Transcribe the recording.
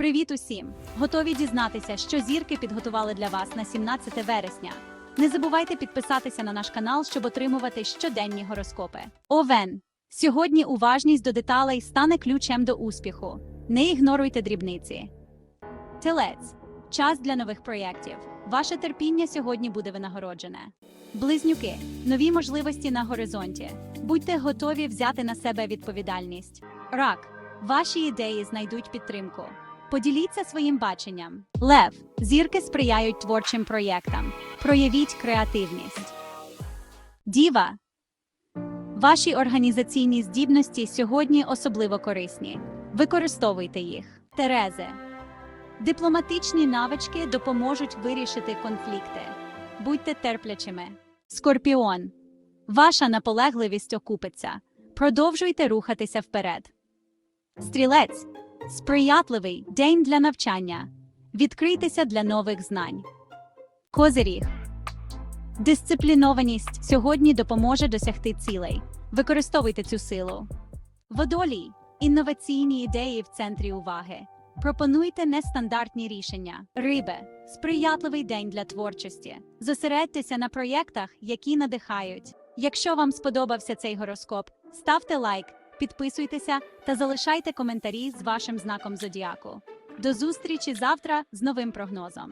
Привіт усім! Готові дізнатися, що зірки підготували для вас на 17 вересня. Не забувайте підписатися на наш канал, щоб отримувати щоденні гороскопи. Овен. Сьогодні уважність до деталей стане ключем до успіху. Не ігноруйте дрібниці. Телець. Час для нових проєктів. Ваше терпіння сьогодні буде винагороджене. Близнюки. Нові можливості на горизонті. Будьте готові взяти на себе відповідальність. Рак. Ваші ідеї знайдуть підтримку. Поділіться своїм баченням. Лев. Зірки сприяють творчим проєктам. Проявіть креативність. Діва. Ваші організаційні здібності сьогодні особливо корисні. Використовуйте їх. Терези. Дипломатичні навички допоможуть вирішити конфлікти. Будьте терплячими. Скорпіон. Ваша наполегливість окупиться. Продовжуйте рухатися вперед. Стрілець. Сприятливий день для навчання. Відкрийтеся для нових знань. Козиріг. Дисциплінованість сьогодні допоможе досягти цілей. Використовуйте цю силу. Водолій. Інноваційні ідеї в центрі уваги. Пропонуйте нестандартні рішення. Рибе. Сприятливий день для творчості. Зосередьтеся на проєктах, які надихають. Якщо вам сподобався цей гороскоп, ставте лайк, підписуйтеся та залишайте коментарі з вашим знаком зодіаку. До зустрічі завтра з новим прогнозом.